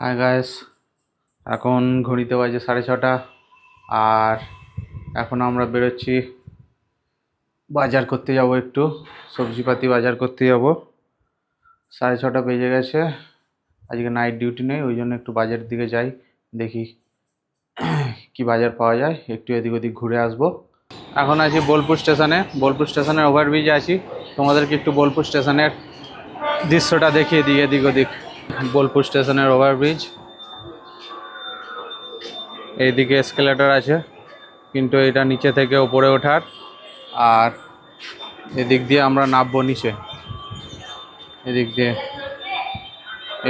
Hi guys এখন ঘড়িতে বাজে সাড়ে ছটা। আর এখন আমরা বেরোচ্ছি। বাজার করতে যাব একটু। সবজিপাতি বাজার করতে যাব। সাড়ে ছটা বেজে গেছে। আজকে নাইট ডিউটি নেই, ওই জন্য একটু বাজারের দিকে যাই, দেখি কি বাজার পাওয়া যায়। একটু এদিক ওদিক ঘুরে আসব। এখন আছি বোলপুর স্টেশনে। বোলপুর স্টেশনের ওভারব্রিজে আছি। তোমাদেরকে একটু বোলপুর স্টেশনের দৃশ্যটা দেখিয়ে দিই, এদিক ওদিক। বোলপুর স্টেশনের ওভারব্রিজ এইদিকে এসকেলেটর আছে, কিন্তু এটা নিচে থেকে ওপরে ওঠার। আর এদিক দিয়ে আমরা নামবো নিচে। এদিক দিয়ে।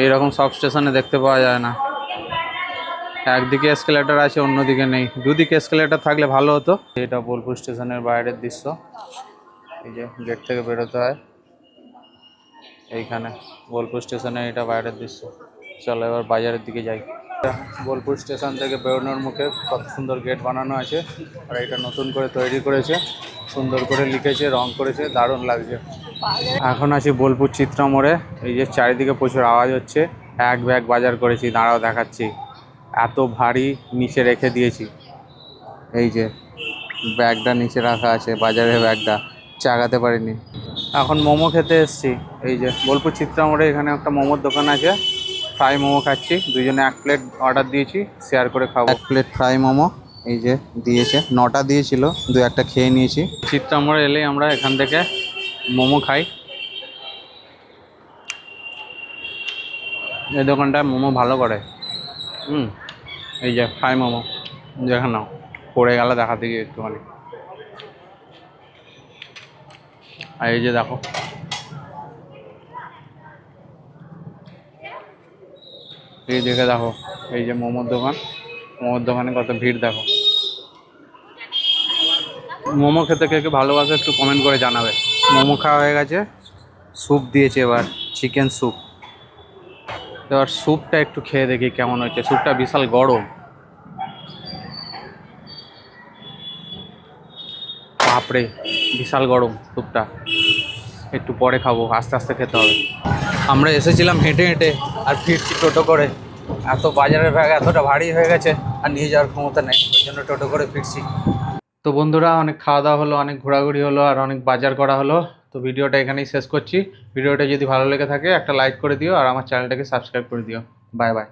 এইরকম সব স্টেশনে দেখতে পাওয়া যায় না। একদিকে এসকেলেটর আছে, অন্যদিকে নেই। দুদিকে এসকেলেটর থাকলে ভালো হতো। এটা বোলপুর স্টেশনের বাইরের দৃশ্য। এই যে গেট থেকে বেরোতে হয়। এইখানে। বোলপুর স্টেশনে এটা বাইরের দৃশ্য। চলো এবার বাজারের দিকে যাই। বোলপুর স্টেশন থেকে বেরোনোর মুখে কত সুন্দর গেট বানানো আছে আর এটা নতুন করে তৈরি করেছে। সুন্দর করে লিখেছে, রং করেছে, দারুণ লাগছে। এখন আছি বোলপুর চিত্রা মোড়ে। এই যে চারিদিকে প্রচুর আওয়াজ হচ্ছে। এক ব্যাগ বাজার করেছি, দাঁড়াও দেখাচ্ছি। এত ভারী নিচে রেখে দিয়েছি। এই যে ব্যাগটা নিচে রাখা আছে, বাজারের ব্যাগটা। চাগাতে পারিনি। এখন মোমো খেতে এসেছি। এই যে বোলপুর চিত্রা মোড়ে এখানে একটা মোমোর দোকান আছে। ফ্রাই মোমো খাচ্ছি। দুজনে এক প্লেট অর্ডার দিয়েছি শেয়ার করে খাব। এক প্লেট ফ্রাই মোমো এই যে দিয়েছে। নটা দিয়েছিল দু একটা খেয়ে নিয়েছি। চিত্রা মোড়ে এলেই আমরা এখান থেকে মোমো খাই। এই দোকানটায় মোমো ভালো করে। হুম এই যে ফ্রাই মোমো দেখে নাও। পড়ে গেলে দেখাতে গিয়ে একটুখানি। আর এই যে দেখো। এই দেখে দেখো, এই যে মোমোর দোকান। মোমোর দোকানে কত ভিড় দেখো। মোমো খেতে কে কে ভালোবাসে একটু কমেন্ট করে জানাবে। মোমো খাওয়া হয়ে গেছে। স্যুপ দিয়েছে এবার চিকেন স্যুপ। এবার স্যুপটা একটু খেয়ে দেখি কেমন হচ্ছে স্যুপটা বিশাল গরম। বাপরে, বিশাল গরম স্যুপটা একটু পরে খাব, আস্তে আস্তে খেতে হবে। আমরা এসেছিলাম হেঁটে হেঁটে আর ফিরছি টোটো করে। এত বাজারের ব্যাগ এতটা ভারী হয়ে গেছে আর নিয়ে যাওয়ার ক্ষমতা নেই, ওই জন্য টোটো করে ফিরছি। তো বন্ধুরা, অনেক খাওয়া দাওয়া হলো, অনেক ঘোরাঘুরি হলো আর অনেক বাজার করা হলো। তো ভিডিওটা এখানেই শেষ করছি। ভিডিওটা যদি ভালো লেগে থাকে, একটা লাইক করে দিও আর আমার চ্যানেলটাকে সাবস্ক্রাইব করে দিও। Bye bye